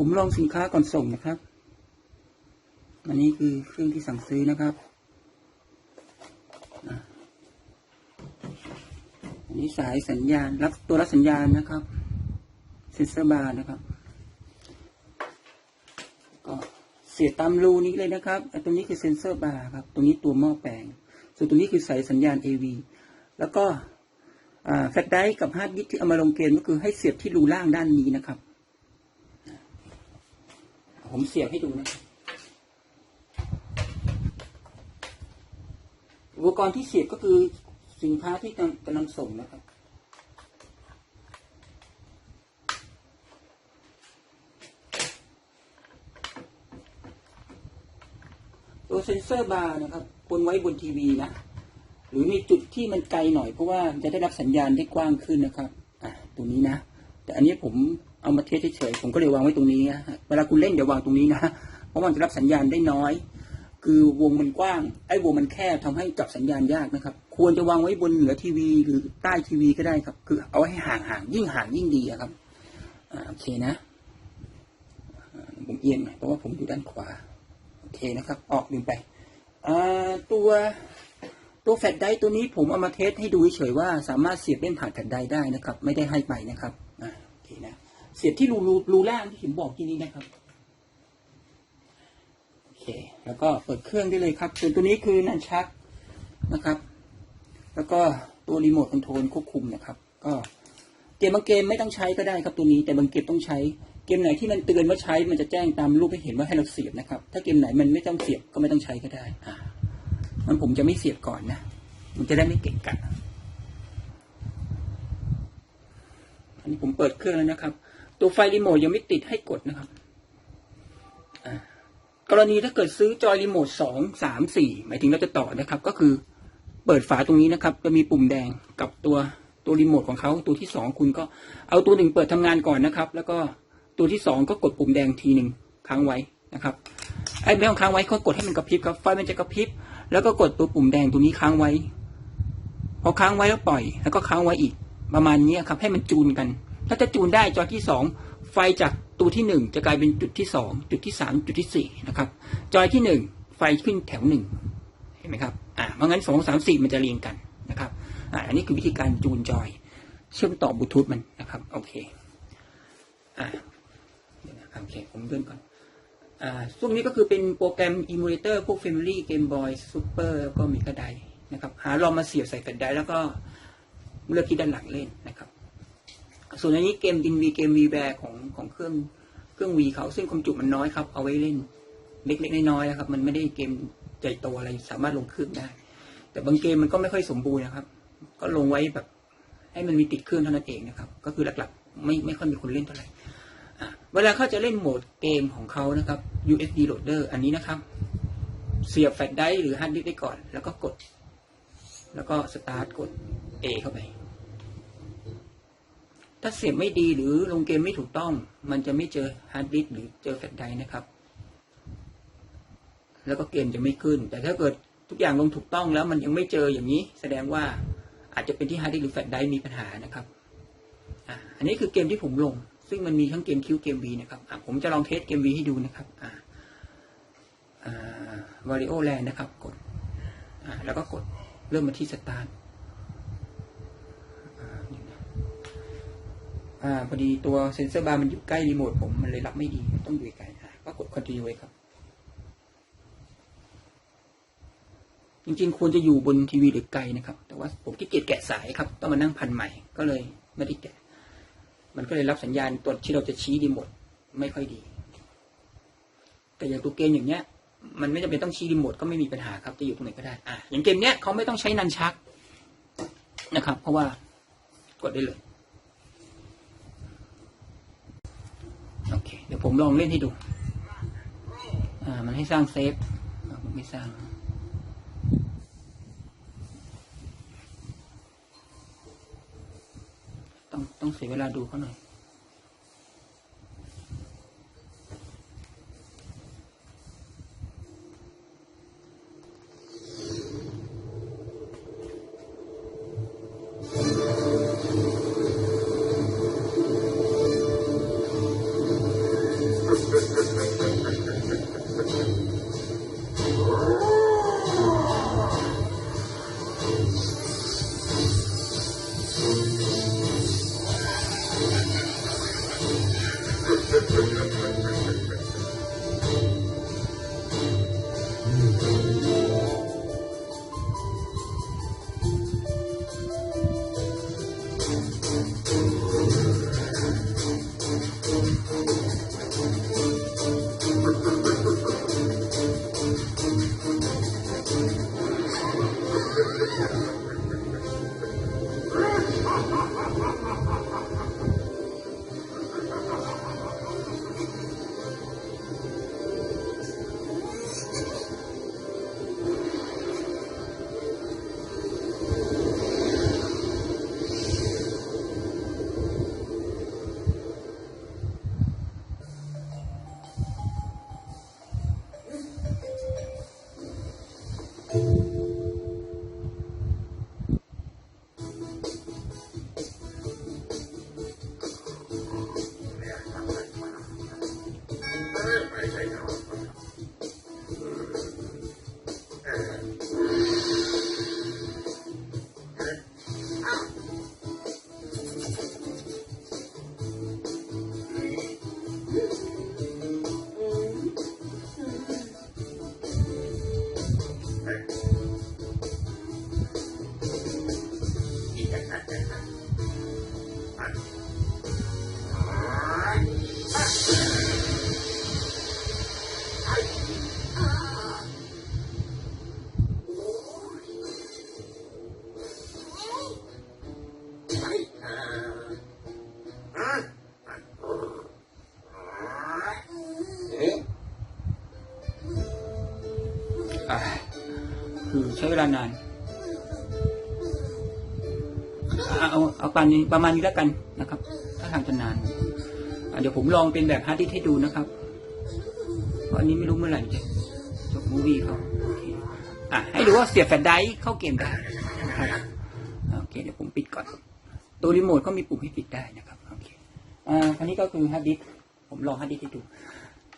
ผมลองสินค้าก่อนส่งนะครับ อันนี้คือเครื่องที่สั่งซื้อนะครับ อันนี้สายสัญญาณ รับตัวรับสัญญาณนะครับ เซนเซอร์บาร์นะครับ ก็เสียบตามรูนี้เลยนะครับไอ้ตรงนี้คือเซนเซอร์บาร์ครับ ตรงนี้ตัวหม้อแปลง ส่วนตรงนี้คือสายสัญญาณ AV แล้วก็แฟลชไดร์กับฮาร์ดดิสก์ที่เอามาลงเกมก็คือให้เสียบที่รูล่างด้านนี้นะครับ ผมเสียบให้ดูนะอุปกรณ์ที่เสียบก็คือสินค้าที่กำลังกำส่งนะครับ ตัวเซนเซอร์บาร์นะครับควรไว้บนทีวีนะ หรือมีจุดที่มันไกลหน่อยเพราะว่าจะได้รับสัญญาณได้กว้างขึ้นนะครับ อะตรงนี้นะ แต่อันนี้ผม เอามาเทสเฉยผมก็เลยวางไว้ตรงนี้นะเวลาคุณเล่นเดี๋ยววางตรงนี้นะเพราะมันจะรับสัญญาณได้น้อย คือวงมันกว้างไอ้วงมันแคบทำให้จับสัญญาณยากนะครับ ควรจะวางไว้บนเหนือทีวีหรือใต้ทีวีก็ได้ครับ คือเอาไว้ให้ห่างๆยิ่งห่างยิ่งดีครับอ่าโอเคนะผมเอียงหน่อยเพราะว่าผมอยู่ด้านขวาโอเคนะครับ ออกลืมไปอ่าตัวตัวแฟลชไดร์ตัวนี้ผมเอามาเทสให้ดูเฉยว่าสามารถเสียบเล่นผ่านแฟลชไดได้นะครับ ไม่ได้ให้ไปนะครับอ่าโอเคนะ เสียบที่รูรูรูล่างที่ผมบอกที่นี้นะครับโอเค แล้วก็เปิดเครื่องได้เลยครับส่วนตัวนี้คือนันชักนะครับ แล้วก็ตัวรีโมทคอนโทรลควบคุมนะครับ ก็เกมบางเกมไม่ต้องใช้ก็ได้ครับตัวนี้ แต่บางเกมต้องใช้เกมไหนที่มันเตือนว่าใช้มันจะแจ้งตามรูปให้เห็นว่าให้เราเสียบนะครับ ถ้าเกมไหนมันไม่ต้องเสียบก็ไม่ต้องใช้ก็ได้ อ่ามันผมจะไม่เสียบก่อนนะมันจะได้ไม่เก่งกันอันนี้ผมเปิดเครื่องแล้วนะครับ ตัวไฟรีโมทยังไม่ติดให้กดนะครับ กรณีถ้าเกิดซื้อจอยรีโมทสองสามสี่หมายถึงเราจะต่อนะครับ ก็คือเปิดฝาตรงนี้นะครับ จะมีปุ่มแดงกับตัวตัวรีโมทของเขาตัวที่สองคุณก็เอาตัวหนึ่งเปิดทำงานก่อนนะครับ แล้วก็ตัวที่สองก็กดปุ่มแดงทีหนึ่งค้างไว้นะครับไอ้ไม่ต้องค้างไว้ก็กดให้มันกระพริบครับไฟมันจะกระพริบแล้วก็กดตัวปุ่มแดงตัวนี้ค้างไว้ พอค้างไว้แล้วปล่อย แล้วก็ค้างไว้อีกประมาณนี้ครับ ให้มันจูนกัน ถ้าจะจูนได้จอที่สองไฟจากตัวที่หนึ่งจะกลายเป็นจุดที่สองจุดที่สามจุดที่สี่นะครับ จอยที่หนึ่งไฟขึ้นแถวหนึ่งเห็นไหมครับอ่าเพราะงั้นสองสามสี่มันจะเรียงกันนะครับอ่าอันนี้คือวิธีการจูนจอย เชื่อมต่อบลูทูธมันนะครับโอเคอ่าโอเคผมเลื่อนก่อนอ่าช่วงนี้ก็คือเป็นโปรแกรม emulator พวก Family Game Boy Super แล้วก็มีกระไดนะครับหาลองมาเสียบใส่กระไดแล้วก็เลือกที่ด้านหลังเล่นนะครับ ส่วนอันนี้เกมดินวีเกมวีแวร์ของของเครื่องเครื่องวีเขาซึ่งความจุมันน้อยครับ เอาไว้เล่นเล็กๆน้อยๆนะครับ มันไม่ได้เกมใหญ่โตอะไรสามารถลงเครื่องได้ แต่บางเกมมันก็ไม่ค่อยสมบูรณ์นะครับ ก็ลงไว้แบบ ให้มันมีติดเครื่องเท่านั้นเองนะครับ ก็คือหลักๆ ไม่ไม่ค่อยมีคนเล่นเท่าไหร่เวลาเขาจะเล่นโหมดเกมของเขานะครับ USB loader อันนี้นะครับ เสียบแฟลชไดร์หรือฮาร์ดดิสก์ไว้ก่อน แล้วก็กด แล้วก็สตาร์ทกด A เข้าไป ถ้าเสียบไม่ดีหรือลงเกมไม่ถูกต้อง มันจะไม่เจอฮาร์ดดิสก์หรือเจอแฟลชไดร์นะครับ แล้วก็เกมจะไม่ขึ้น แต่ถ้าเกิดทุกอย่างลงถูกต้องแล้วมันยังไม่เจออย่างนี้ แสดงว่าอาจจะเป็นที่ฮาร์ดดิสก์หรือแฟลชไดร์มีปัญหานะครับอะอันนี้คือเกมที่ผมลง ซึ่งมันมีทั้งเกมคิวเกมวีนะครับอะผมจะลองเทสเกมวีให้ดูนะครับอ่าวาริโอแลนนะครับ กดอ่าแล้วก็กดเริ่มมาที่สตาร์ท อ่าพอดีตัวเซนเซอร์บาร์มันอยู่ใกล้รีโมทผมมันเลยรับไม่ดีต้องอยู่ไกลอะก็กด continue ไว้ครับ จริงๆ ควรจะอยู่บนทีวีหรือไกลนะครับ แต่ว่าผมขี้เกียจแกะสายครับ ต้องมานั่งพันใหม่ก็เลยไม่ได้แกะ มันก็เลยรับสัญญาณตัวที่เราจะชี้รีโมทไม่ค่อยดี แต่อย่างตัวเกมอย่างเนี้ย มันไม่จำเป็นต้องชี้รีโมทก็ไม่มีปัญหาครับจะอยู่ตรงไหนก็ได้อะอย่างเกมเนี้ยเขาไม่ต้องใช้นันชักนะครับ เพราะว่ากดได้เลย โอเค เดี๋ยว ผมลองเล่นให้ดู อ่า มันให้สร้างเซฟผมไม่สร้างต้องต้องเสียเวลาดูเขาหน่อย Thank you. あっ! เอาเอาปานนี้ประมาณนี้แล้วกันนะครับถ้าทางจะนานเดี๋ยวผมลองเป็นแบบฮาร์ดดิสให้ดูนะครับ เพราะอันนี้ไม่รู้เมื่อไหร่จะจบมูวี่เขาอะให้ดูว่าเสียบแฟลชไดรฟ์เข้าเกมได้ครับโอเคเดี๋ยวผมปิดก่อน ตัวรีโมทก็มีปุ่มให้ปิดได้นะครับโอเคอ่าอันนี้ก็คือฮาร์ดดิสผมลองฮาร์ดดิสให้ดู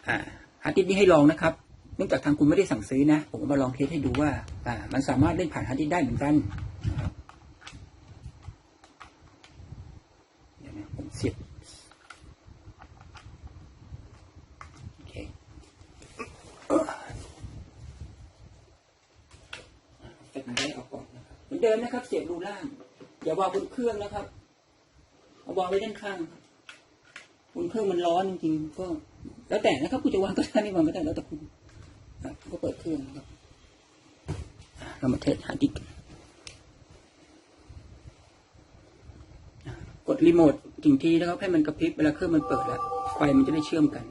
อ่าฮาร์ดดิสนี้ให้ลองนะครับเนื่องจากทางคุณไม่ได้สั่งซื้อนะ ผมก็มาลองเทสให้ดูว่าอ่ามันสามารถเล่นผ่านฮาร์ดดิสได้เหมือนกันนะครับเดี๋ยวนะผมเสียบโอเคเสร็จมันได้ออกก่อน นะครับ เสียบรูล่าง อย่าวางบนเครื่องนะครับเอาวางไว้ด้านข้างบนเครื่องมันร้อนจริงๆก็ แล้วแต่นะครับคุณจะวางก็ได้ไม่วางก็ได้แล้วแต่คุณก็เปิดเครื่องนะครับ เรามาเทสหาดิสก์กันกดรีโมทถึงทีนะครับให้มันกระพริบเวลาเครื่องมันเปิดแล้วไฟมันจะได้เชื่อมกัน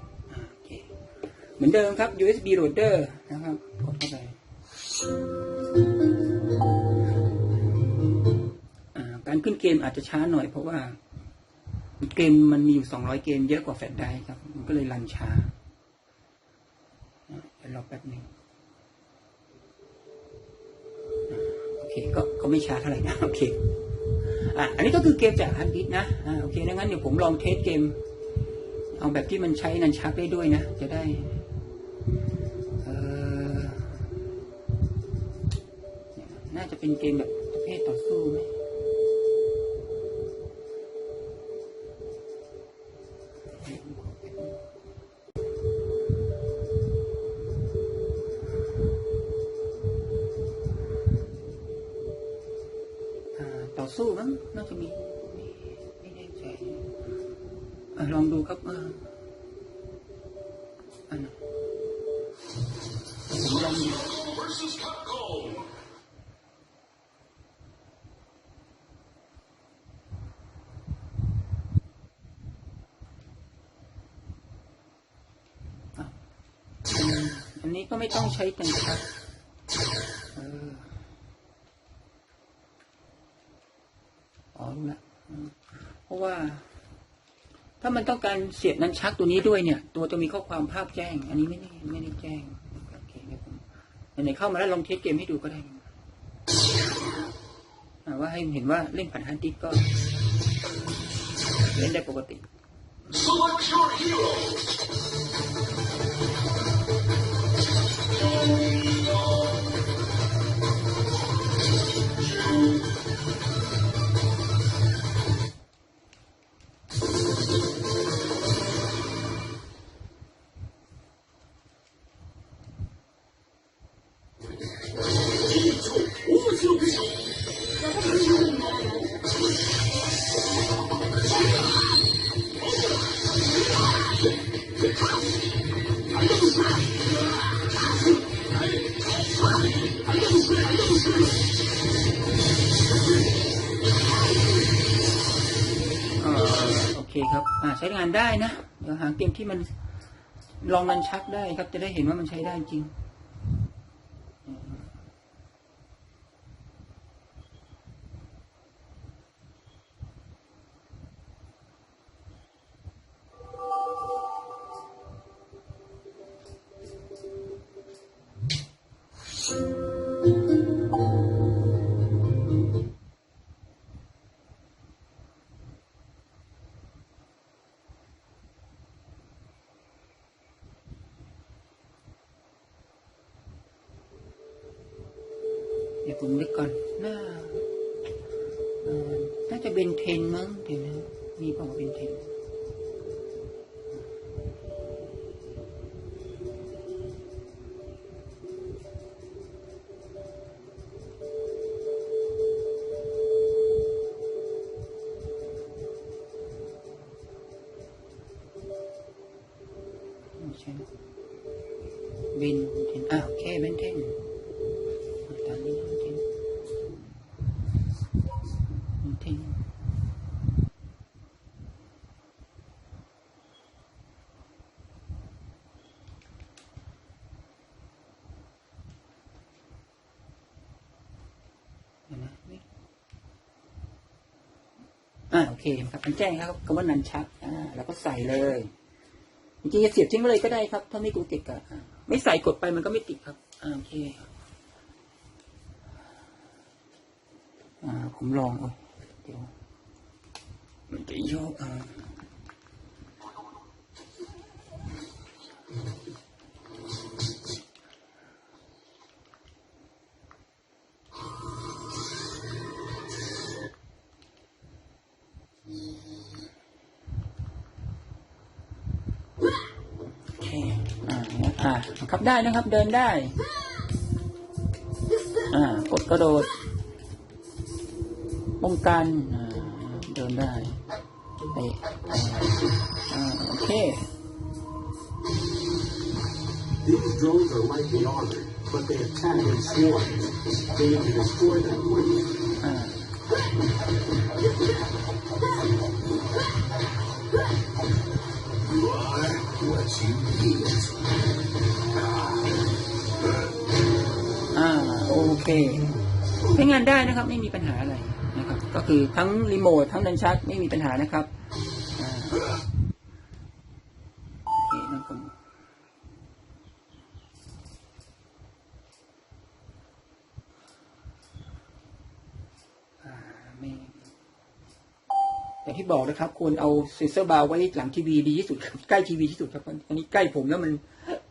เคเหมือนเดิมครับ USB loader นะครับ เกมอาจจะช้าหน่อยเพราะว่า เกมมันมีอยู่200เกมเยอะกว่าแฟลชไดรฟ์ครับ มันก็เลยรันช้าอะเดี๋ยวรอแป๊บหนึงอะโอเคก็ก็ไม่ช้าเท่าไหร่นะ โอเคอะอันนี้ก็คือเกมจากฮาร์ดดิสนะอ่าโอเคดังนั้นเดี๋ยวผมลองเทสเกม เอาแบบที่มันใช้นันชักได้ด้วยนะ จะได้น่าจะเป็นเกมแบบประเภทต่อสู้ไหม สู้มั้งน่าจะมีไม่แน่ใจลองดูครับอันผมลองดูอันอันนี้ก็ไม่ต้องใช้เป็นครับเออ อ๋อรู้ ละเพราะว่า ถ้ามันต้องการเสียบนั้นชักตัวนี้ด้วยเนี่ย ตัวจะมีข้อความภาพแจ้ง อันนี้ไม่ได้ไม่ได้แจ้งโอเคเดี๋ยวผมไหนเข้ามาแล้วลองเทสเกมให้ดูก็ได้อ่าว่าให้เห็นว่าเล่นผ่านฮันติกก็ เล่นได้ปกติ Select your hero. โอเคครับ อ่าใช้งานได้นะเดี๋ยวหาเกมที่มันลองนันชักได้ครับ จะได้เห็นว่ามันใช้ได้จริง ผมนึกก่อนน่าน่าจะเป็นเทนมั้งเดี๋ยวนะมีบอกว่าเป็นเทน ทิ้งเดี๋ยวนะนี่อ่าโอเคครับมันแจ้งครับคำว่านันชักอ่าแล้วก็ใส่เลยจริงๆจะเสียบทิ้งไปเลยก็ได้ครับ ถ้าไม่กูเกะกะอ่าไม่ใส่กดไปมันก็ไม่ติดครับอ่าโอเคอ่าผมลองเอาเดี๋ย มันจะโยกอ่าโอเคอ่าอ่าบังคับได้นะครับเดินได้ อ่ากดกระโดด ป้องกันอ่าเดินได้เตะอ่าโอเค These drones are lightly armored, but they attack in swarms. They need to destroy them quickly. อ่า You are what you eat. อ่าโอเคใช้งานได้นะครับ ไม่มีปัญหาอะไร นะครับ ก็คือทั้งรีโมททั้งดันชักไม่มีปัญหานะครับอย่างที่บอกนะครับควรเอาเซนเซอร์บาร์ไว้หลังทีวีดีที่สุด ใกล้ทีวีที่สุดครับอันนี้ใกล้ผมแล้วมัน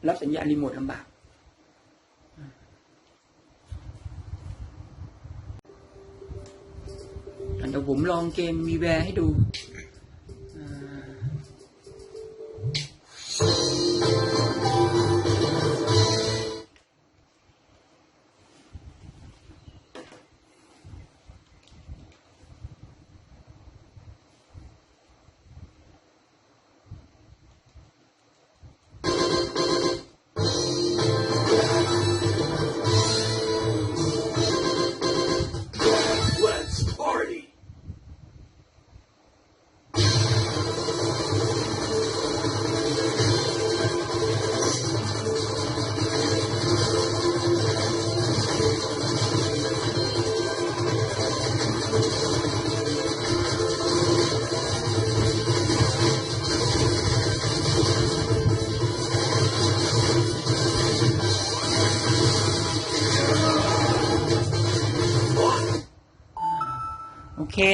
รับสัญญาณรีโมทลำบาก ผมลองเกมมีแวร์ให้ดู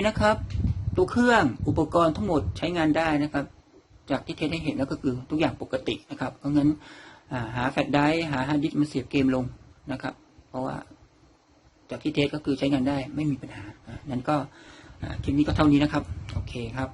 นะครับ ตัวเครื่องอุปกรณ์ทั้งหมดใช้งานได้นะครับ จากที่เทสให้เห็นแล้วก็คือทุกอย่างปกตินะครับ เพราะงั้นหาแฟลชไดรฟ์หาฮาร์ดดิสก์มาเสียบเกมลงนะครับ เพราะว่าจากที่เทสก็คือใช้งานได้ไม่มีปัญหานั้นก็คลิปนี้ก็เท่านี้นะครับ โอเคครับ